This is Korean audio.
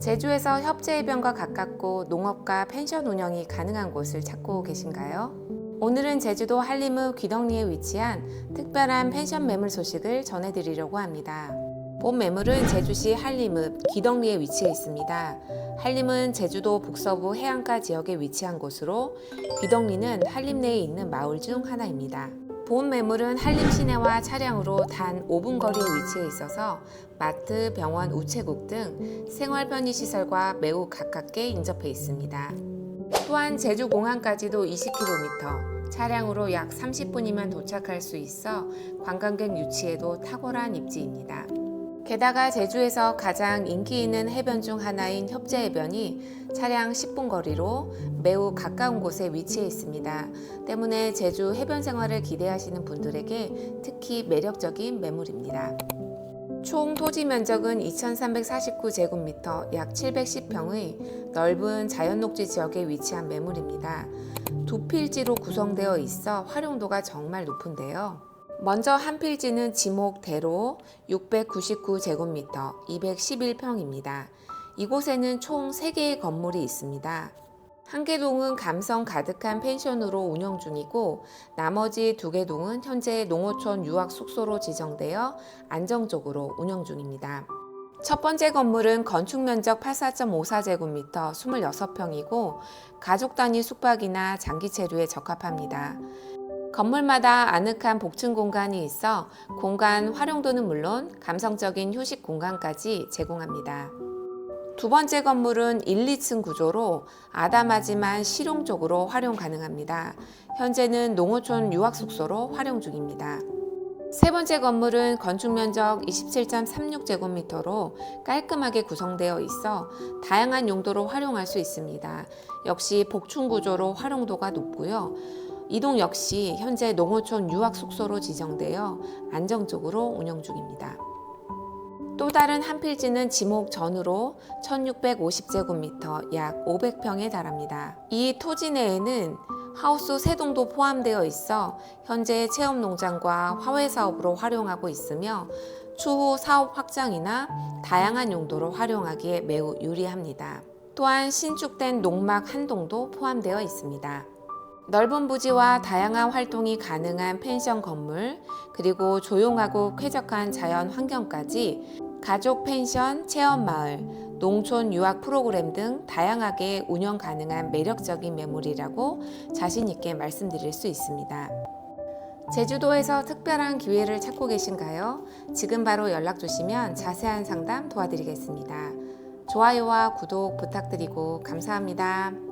제주에서 협재해변과 가깝고 농업과 펜션 운영이 가능한 곳을 찾고 계신가요? 오늘은 제주도 한림읍 귀덕리에 위치한 특별한 펜션 매물 소식을 전해드리려고 합니다. 본 매물은 제주시 한림읍 귀덕리에 위치해 있습니다. 한림은 제주도 북서부 해안가 지역에 위치한 곳으로 귀덕리는 한림 내에 있는 마을 중 하나입니다. 본 매물은 한림 시내와 차량으로 단 5분 거리에 위치해 있어서 마트, 병원, 우체국 등 생활 편의 시설과 매우 가깝게 인접해 있습니다. 또한 제주 공항까지도 20km, 차량으로 약 30분이면 도착할 수 있어 관광객 유치에도 탁월한 입지입니다. 게다가 제주에서 가장 인기 있는 해변 중 하나인 협재해변이 차량 10분 거리로 매우 가까운 곳에 위치해 있습니다. 때문에 제주 해변 생활을 기대하시는 분들에게 특히 매력적인 매물입니다. 총 토지 면적은 2,349제곱미터 약 710평의 넓은 자연녹지 지역에 위치한 매물입니다. 두 필지로 구성되어 있어 활용도가 정말 높은데요. 먼저 한 필지는 지목대로 699제곱미터 211평입니다. 이곳에는 총 3개의 건물이 있습니다. 한개 동은 감성 가득한 펜션으로 운영 중이고 나머지 두 개 동은 현재 농어촌 유학 숙소로 지정되어 안정적으로 운영 중입니다. 첫 번째 건물은 건축 면적 84.54제곱미터 26평이고 가족 단위 숙박이나 장기 체류에 적합합니다. 건물마다 아늑한 복층 공간이 있어 공간 활용도는 물론 감성적인 휴식 공간까지 제공합니다. 두 번째 건물은 1, 2층 구조로 아담하지만 실용적으로 활용 가능합니다. 현재는 농어촌 유학 숙소로 활용 중입니다. 세 번째 건물은 건축 면적 27.36제곱미터로 깔끔하게 구성되어 있어 다양한 용도로 활용할 수 있습니다. 역시 복층 구조로 활용도가 높고요. 이동 역시 현재 농어촌 유학 숙소로 지정되어 안정적으로 운영 중입니다. 또 다른 한 필지는 지목 전으로 1650제곱미터 약 500평에 달합니다. 이 토지 내에는 하우스 세 동도 포함되어 있어 현재 체험 농장과 화훼 사업으로 활용하고 있으며 추후 사업 확장이나 다양한 용도로 활용하기에 매우 유리합니다. 또한 신축된 농막 한 동도 포함되어 있습니다. 넓은 부지와 다양한 활동이 가능한 펜션 건물, 그리고 조용하고 쾌적한 자연 환경까지 가족 펜션, 체험 마을, 농촌 유학 프로그램 등 다양하게 운영 가능한 매력적인 매물이라고 자신있게 말씀드릴 수 있습니다. 제주도에서 특별한 기회를 찾고 계신가요? 지금 바로 연락 주시면 자세한 상담 도와드리겠습니다. 좋아요와 구독 부탁드리고 감사합니다.